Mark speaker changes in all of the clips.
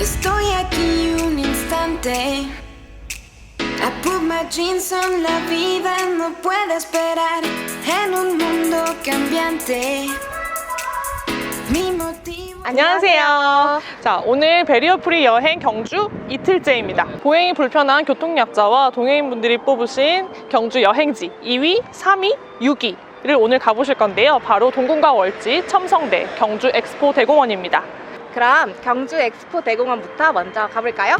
Speaker 1: Estoy aquí un instante. I put my jeans on, la vida no puede esperar en un mundo cambiante.
Speaker 2: 안녕하세요. 자, 오늘 베리어프리 여행 경주 이틀째입니다. 보행이 불편한 교통약자와 동행인분들이 뽑으신 경주 여행지 2위, 3위, 6위 를 오늘 가보실 건데요. 바로 동궁과 월지, 첨성대, 경주 엑스포 대공원입니다.
Speaker 3: 그럼 경주 엑스포 대공원부터 먼저 가볼까요?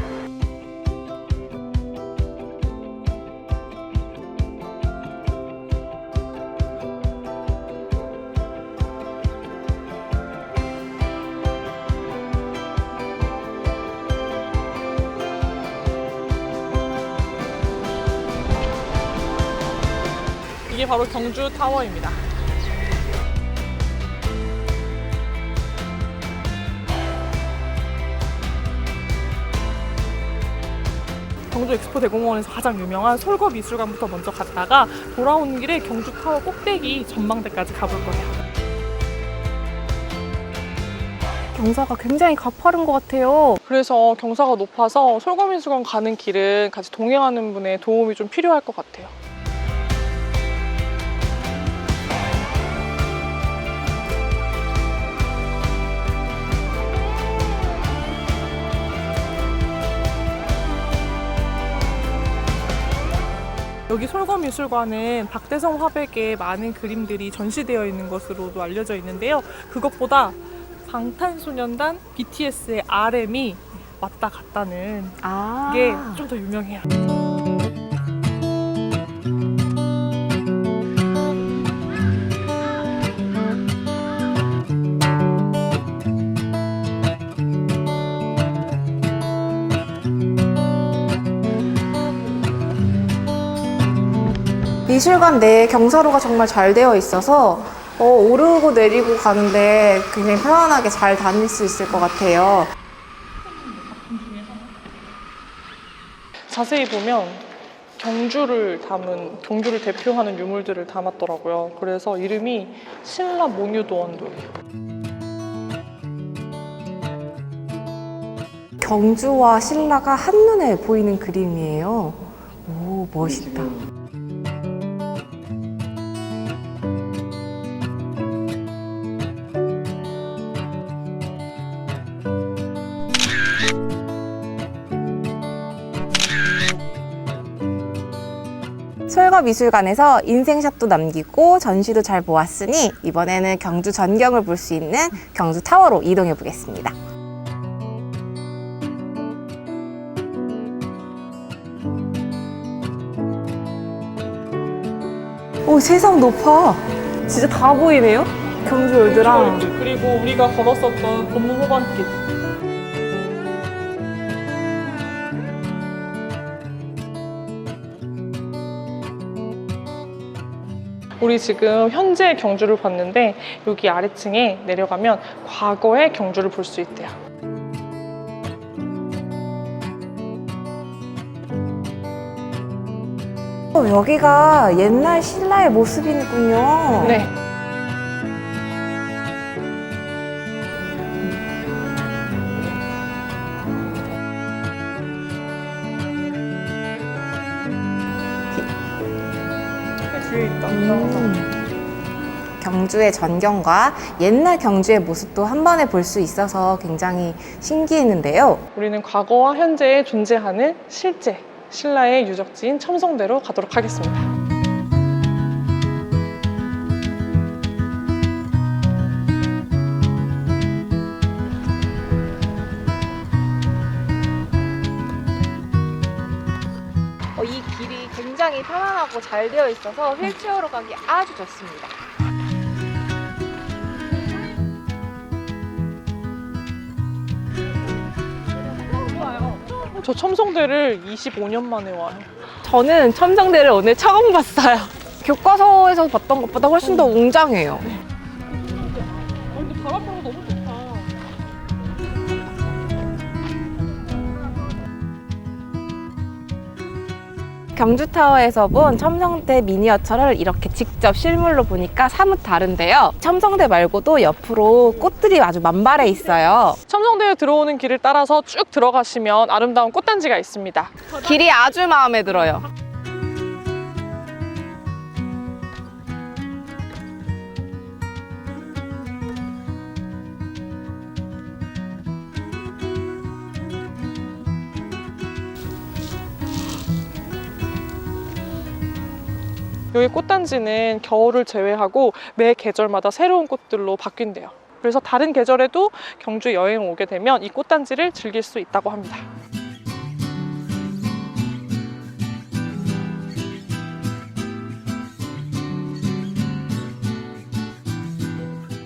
Speaker 2: 이게 바로 경주 타워입니다. 경주 엑스포 대공원에서 가장 유명한 솔거 미술관부터 먼저 갔다가 돌아오는 길에 경주 타워 꼭대기 전망대까지 가볼 거예요.
Speaker 3: 경사가 굉장히 가파른 것 같아요.
Speaker 2: 그래서 경사가 높아서 솔거미술관 가는 길은 같이 동행하는 분의 도움이 좀 필요할 것 같아요. 여기 솔거미술관은 박대성 화백의 많은 그림들이 전시되어 있는 것으로도 알려져 있는데요. 그것보다 방탄소년단 BTS의 RM이 왔다 갔다는
Speaker 3: 아.
Speaker 2: 게좀 더 유명해요.
Speaker 4: 미술관 내에 경사로가 정말 잘 되어 있어서 어, 오르고 내리고 가는데 굉장히 편안하게 잘 다닐 수 있을 것 같아요.
Speaker 2: 자세히 보면 경주를 담은 경주를 대표하는 유물들을 담았더라고요. 그래서 이름이 신라 몽유도원돌이에요.
Speaker 4: 경주와 신라가 한눈에 보이는 그림이에요. 오, 멋있다. 설거미술관에서 인생샷도 남기고 전시도 잘 보았으니 이번에는 경주 전경을 볼 수 있는 경주 타워로 이동해 보겠습니다. 오 세상 높아. 진짜 다 보이네요. 경주 월드랑
Speaker 2: 경주 그리고 우리가 걸었었던 본문 호반길. 우리 지금 현재 경주를 봤는데 여기 아래층에 내려가면 과거의 경주를 볼 수 있대요.
Speaker 4: 어, 여기가 옛날 신라의 모습이군요.
Speaker 2: 네.
Speaker 4: 경주의 전경과 옛날 경주의 모습도 한 번에 볼 수 있어서 굉장히 신기했는데요.
Speaker 2: 우리는 과거와 현재에 존재하는 실제 신라의 유적지인 첨성대로 가도록 하겠습니다.
Speaker 3: 어, 이 길이 굉장히 편안하고 잘 되어 있어서 휠체어로 가기 아주 좋습니다.
Speaker 2: 저 첨성대를 25년 만에 와요.
Speaker 4: 저는 첨성대를 오늘 처음 봤어요. 교과서에서 봤던 것보다 훨씬 더 웅장해요.
Speaker 2: 어, 근데 바람 불고 너무
Speaker 4: 경주타워에서 본 첨성대 미니어처를 이렇게 직접 실물로 보니까 사뭇 다른데요. 첨성대 말고도 옆으로 꽃들이 아주 만발해 있어요.
Speaker 2: 첨성대에 들어오는 길을 따라서 쭉 들어가시면 아름다운 꽃단지가 있습니다.
Speaker 4: 길이 아주 마음에 들어요.
Speaker 2: 여기 꽃단지는 겨울을 제외하고 매 계절마다 새로운 꽃들로 바뀐대요. 그래서 다른 계절에도 경주 여행 오게 되면 이 꽃단지를 즐길 수 있다고 합니다.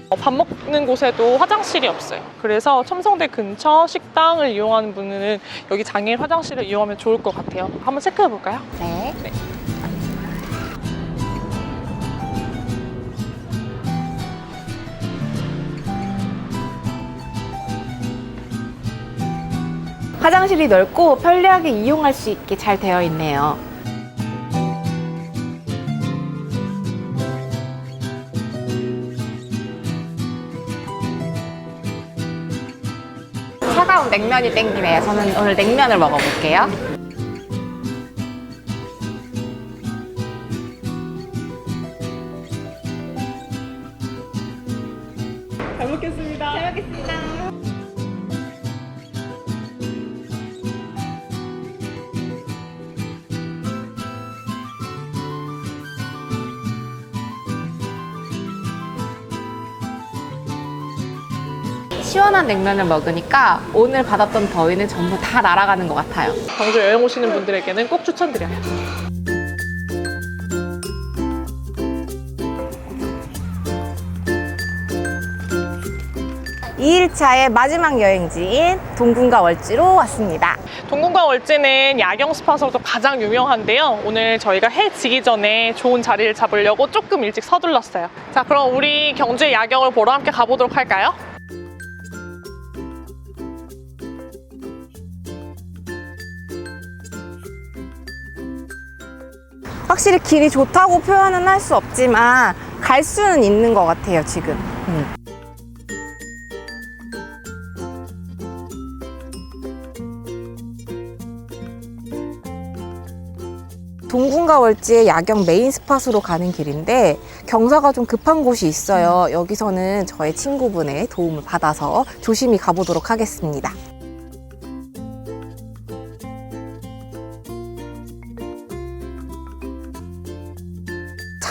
Speaker 2: 어, 밥 먹는 곳에도 화장실이 없어요. 그래서 첨성대 근처 식당을 이용하는 분은 여기 장애인 화장실을 이용하면 좋을 것 같아요. 한번 체크해 볼까요?
Speaker 4: 네. 화장실이 넓고 편리하게 이용할 수 있게 잘 되어 있네요. 차가운 냉면이 땡기네요. 저는 오늘 냉면을 먹어볼게요. 시원한 냉면을 먹으니까 오늘 받았던 더위는 전부 다 날아가는 것 같아요.
Speaker 2: 경주 여행 오시는 분들에게는 꼭 추천드려요.
Speaker 4: 2일차의 마지막 여행지인 동궁과 월지로 왔습니다.
Speaker 2: 동궁과 월지는 야경 스팟으로도 가장 유명한데요. 오늘 저희가 해 지기 전에 좋은 자리를 잡으려고 조금 일찍 서둘렀어요. 자, 그럼 우리 경주의 야경을 보러 함께 가보도록 할까요?
Speaker 4: 확실히 길이 좋다고 표현은 할 수 없지만 갈 수는 있는 것 같아요, 지금. 음. 동궁과 월지의 야경 메인 스팟으로 가는 길인데 경사가 좀 급한 곳이 있어요. 여기서는 저의 친구분의 도움을 받아서 조심히 가보도록 하겠습니다.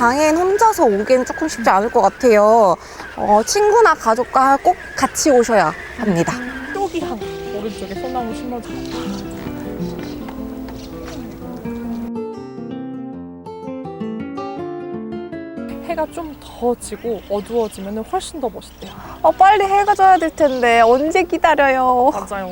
Speaker 4: 장애인 혼자서 오기는 조금 쉽지 않을 것 같아요. 어, 친구나 가족과 꼭 같이 오셔야 합니다.
Speaker 2: 쪼기향 오른쪽에 소나무 심어져. 해가 좀 더 지고 어두워지면 훨씬 더 멋있대요.
Speaker 4: 어, 빨리 해가 져야 될 텐데 언제 기다려요?
Speaker 2: 맞아요.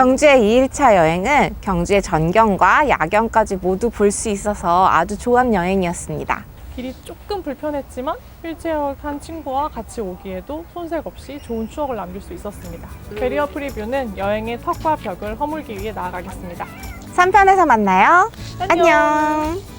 Speaker 4: 경주의 2일차 여행은 경주의 전경과 야경까지 모두 볼 수 있어서 아주 좋은 여행이었습니다.
Speaker 2: 길이 조금 불편했지만 휠체어 탄 친구와 같이 오기에도 손색 없이 좋은 추억을 남길 수 있었습니다. 베리어 프리뷰는 여행의 턱과 벽을 허물기 위해 나아가겠습니다.
Speaker 4: 3편에서 만나요. 안녕.